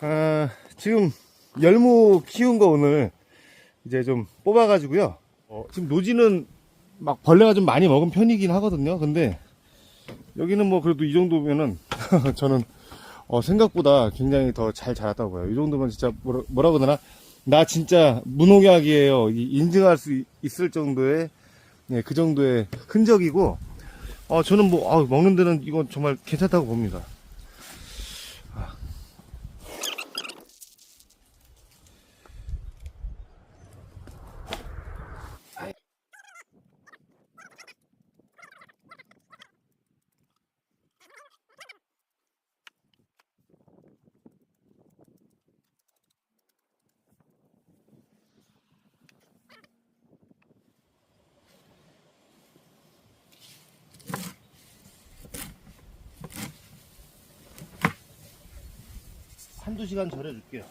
아, 지금 열무 키운 거 오늘 이제 좀 뽑아가지고요. 어, 지금 노지는 막 벌레가 좀 많이 먹은 편이긴 하거든요. 근데 여기는 뭐 그래도 이 정도면은 저는 어, 생각보다 굉장히 더 잘 자랐다고 봐요. 이 정도면 진짜 뭐라, 뭐라고 하나 나 진짜 무농약이에요. 이- 인증할 수 있- 있을 정도의 예, 그 정도의 흔적이고 어, 저는 뭐 아, 먹는 데는 이건 정말 괜찮다고 봅니다. 한두 시간 절여줄게요.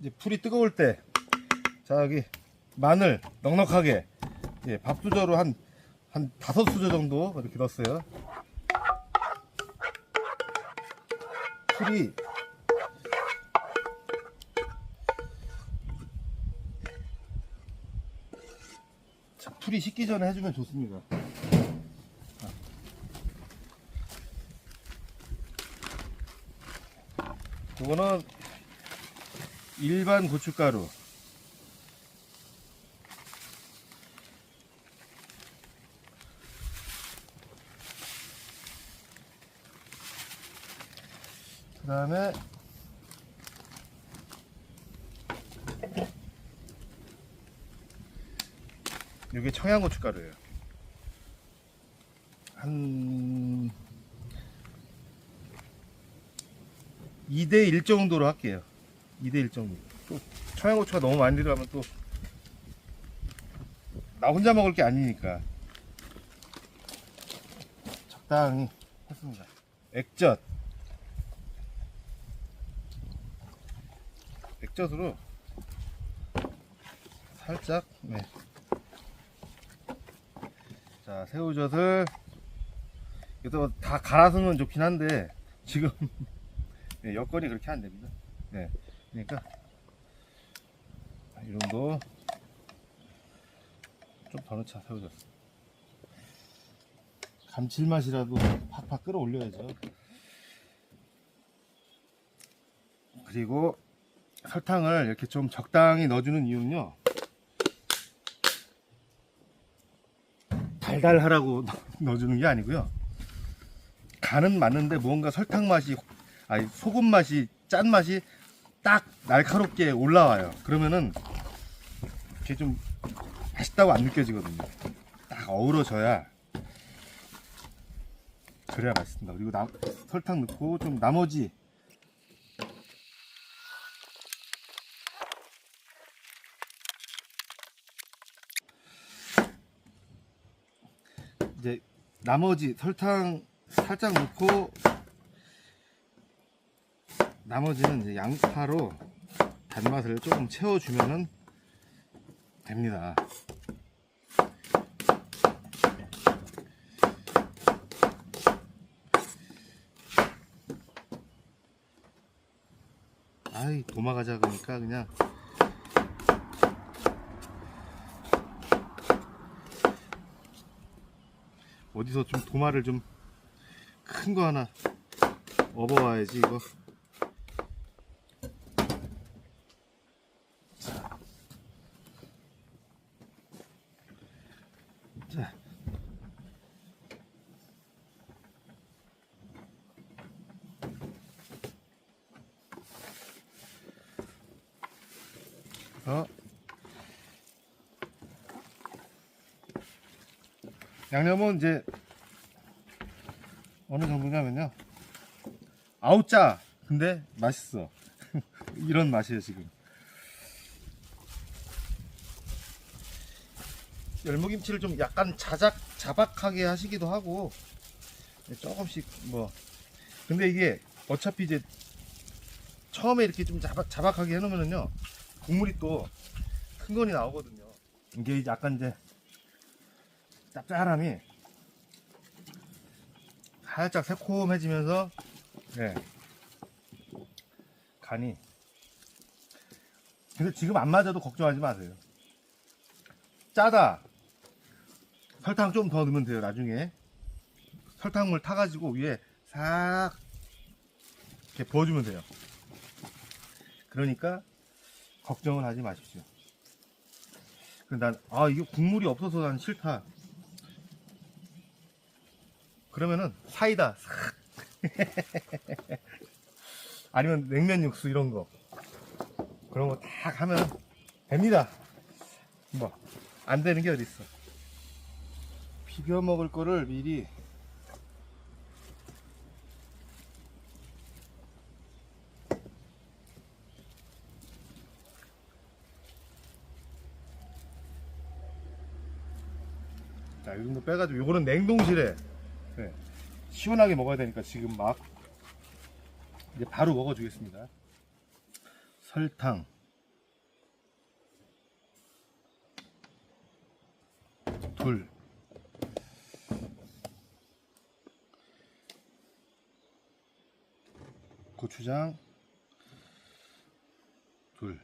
이제 풀이 뜨거울 때, 자, 여기 마늘 넉넉하게 예, 밥 수저로 한, 한 다섯 수저 정도 이렇게 넣었어요. 풀이 자, 풀이 식기 전에 해주면 좋습니다. 이거는 일반 고춧가루 그 다음에 이게 청양고춧가루예요. 한 2대 1 정도로 할게요. 2대 1 정도. 또 청양고추가 너무 많이 들어가면 또 나 혼자 먹을 게 아니니까 적당히 했습니다. 액젓 액젓으로 살짝 네. 자 새우젓을 이것도 다 갈아서는 좋긴 한데 지금 네, 여건이 그렇게 안 됩니다. 네, 그러니까 이 정도 좀 더 넣자 새우젓. 감칠맛이라도 팍팍 끌어올려야죠. 그리고 설탕을 이렇게 좀 적당히 넣어주는 이유는요. 달달하라고 넣어주는 게 아니고요. 간은 맞는데 뭔가 설탕 맛이, 아니 소금 맛이, 짠 맛이 딱 날카롭게 올라와요. 그러면은 이렇게 좀 맛있다고 안 느껴지거든요. 딱 어우러져야 그래야 맛있습니다. 그리고 나, 설탕 넣고 좀 나머지 이제 나머지 설탕 살짝 넣고 나머지는 이제 양파로 단맛을 조금 채워주면은 됩니다. 아이 도마가 작으니까 그냥 어디서 좀 도마를 좀 큰 거 하나 업어와야지 이거 자. 어. 양념은 이제 어느 정도냐면요. 짜. 근데 맛있어. 이런 맛이에요 지금. 열무김치를 좀 약간 자작 자박하게 하시기도 하고 네, 조금씩 뭐 근데 이게 어차피 이제 처음에 이렇게 좀 자박, 자박하게 해놓으면은요 국물이 또 큰 건이 나오거든요 이게 약간 이제 짭짤함이 살짝 새콤해지면서 네. 간이. 근데 지금 안 맞아도 걱정하지 마세요. 짜다. 설탕 좀 더 넣으면 돼요 나중에. 설탕물 타가지고 위에 싹 이렇게 부어주면 돼요. 그러니까 걱정을 하지 마십시오. 난, 아, 이게 국물이 없어서 난 싫다. 그러면은, 사이다. 싹. 아니면 냉면 육수 이런 거. 그런 거딱 하면 됩니다. 뭐, 안 되는 게 어딨어. 비벼 먹을 거를 미리 자, 이 정도 빼가지고 요거는 냉동실에 네, 시원하게 먹어야 되니까 지금 막 이제 바로 먹어주겠습니다. 설탕, 둘, 고추장, 둘.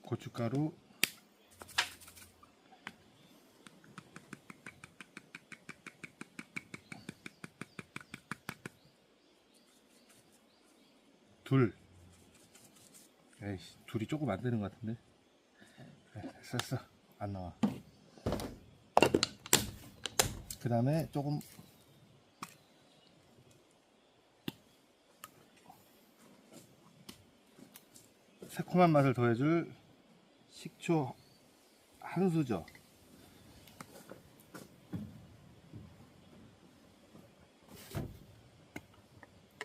고춧가루 둘. 에이씨 둘이 조금 안 되는 것 같은데? 그래, 됐어. 안 나와. 그 다음에 조금. 새콤한 맛을 더해줄 식초 한 수저.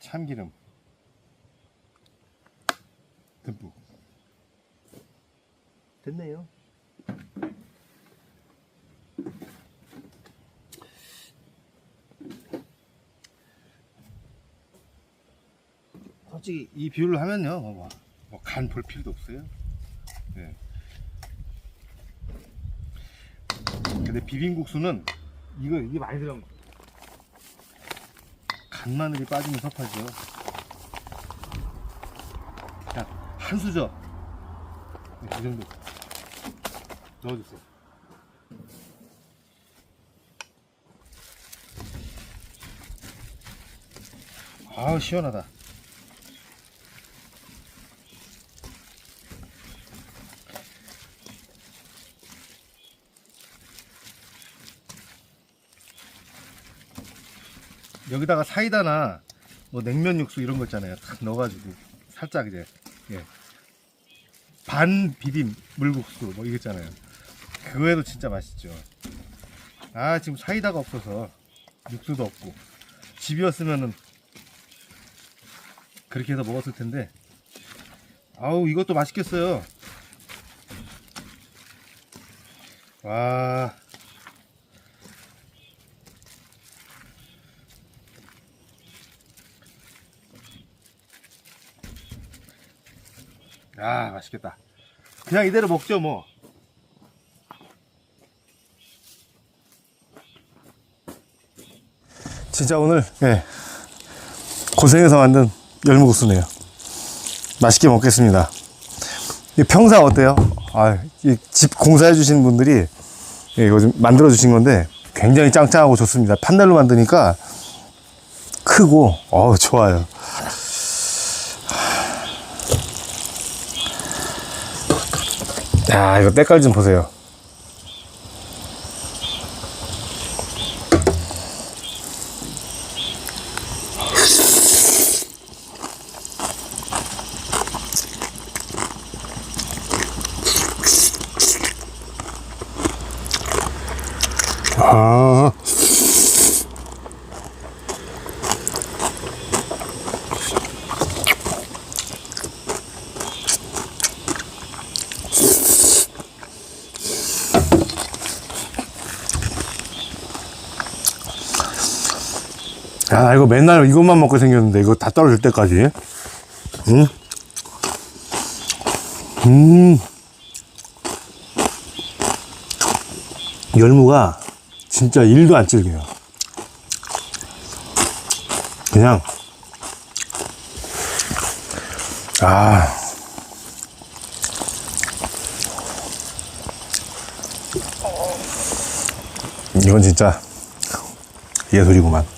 참기름 듬뿍. 됐네요. 솔직히 이 비율로 하면요 뭐, 간 볼 필요도 없어요. 네. 근데 비빔국수는 이거 이게 많이 들어간 거. 간마늘이 빠지면 섭하죠 자 한 수저 네, 이 정도 넣어주세요 아우 시원하다 여기다가 사이다나 뭐 냉면 육수 이런 거 있잖아요. 탁 넣어가지고 살짝 이제 예. 반 비빔 물국수 뭐 이거 있잖아요. 그거에도 진짜 맛있죠. 아 지금 사이다가 없어서 육수도 없고 집이었으면은 그렇게 해서 먹었을 텐데 아우 이것도 맛있겠어요. 와. 아 맛있겠다 그냥 이대로 먹죠 뭐. 진짜 오늘 예, 고생해서 만든 열무국수네요. 맛있게 먹겠습니다. 이 평상 어때요? 아, 이집 공사해 주신 분들이 예, 이거 좀 만들어 주신 건데 굉장히 짱짱하고 좋습니다. 판넬로 만드니까 크고 어 좋아요 야, 이거 때깔 좀 보세요. 이거 맨날 이것만 먹고 생겼는데, 이거 다 떨어질 때까지. 응? 음. 열무가 진짜 일도 안 질겨요. 그냥, 아. 이건 진짜 예술이구만.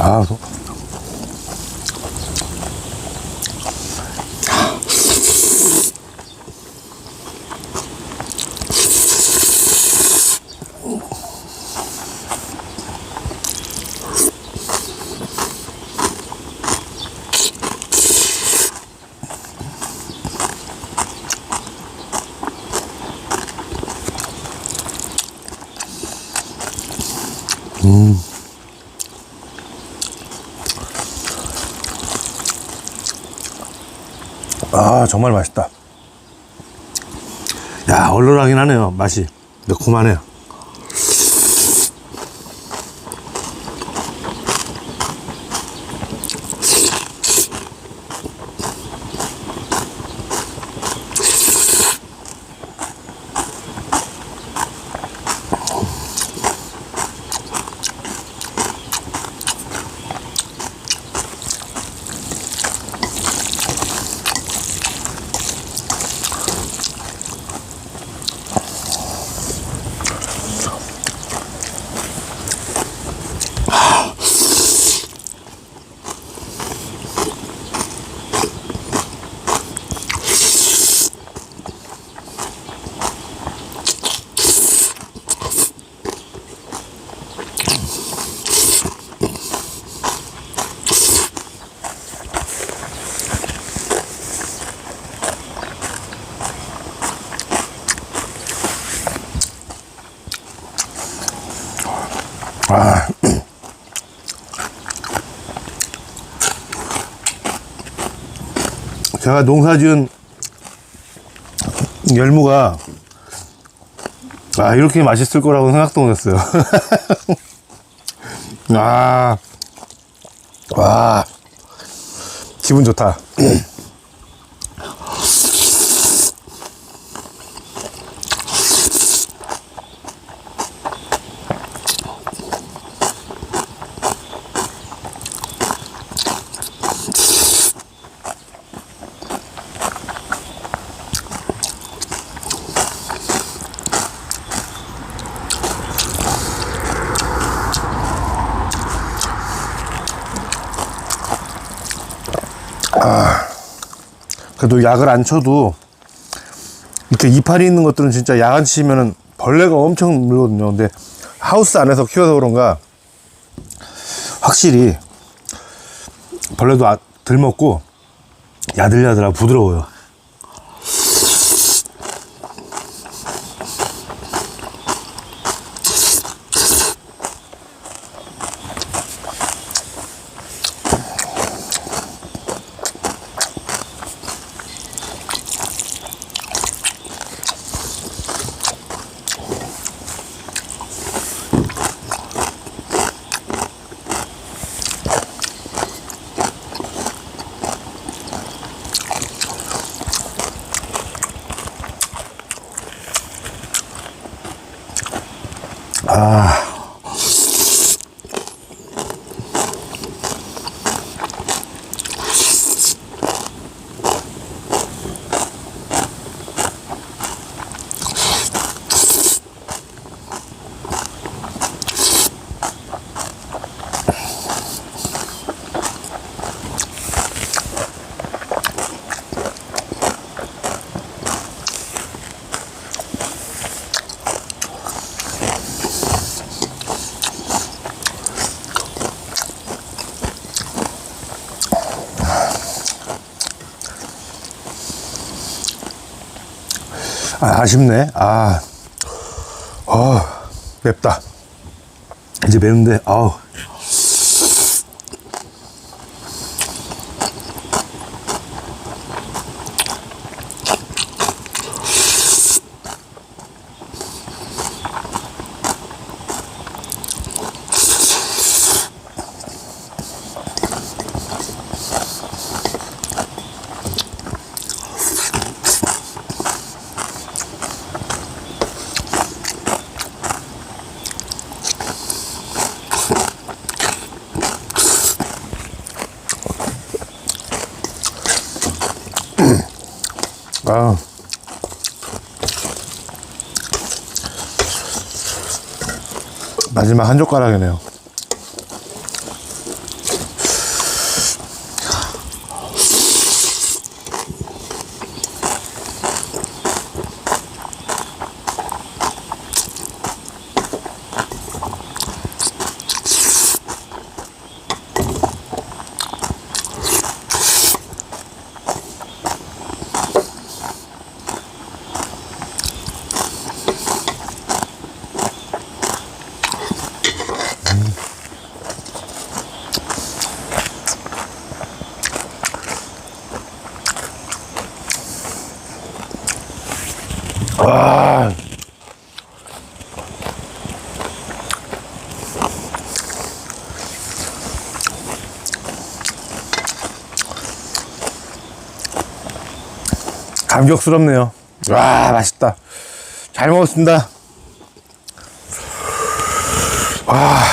아, 소- 아, 정말 맛있다. 야, 얼얼하긴 하네요. 맛이. 매콤하네요. 제가 농사 지은 열무가 아 이렇게 맛있을 거라고 생각도 못했어요. 아, 와, 기분 좋다. 그래도 약을 안 쳐도 이렇게 이파리 있는 것들은 진짜 약 안 치면은 벌레가 엄청 물거든요. 근데 하우스 안에서 키워서 그런가 확실히 벌레도 아- 덜 먹고 야들야들하고 부드러워요. 아, 아쉽네. 아, 어, 맵다. 이제 매운데, 아우. 아. 마지막 한 젓가락이네요. 아. 감격스럽네요. 와, 맛있다. 잘 먹었습니다. 와.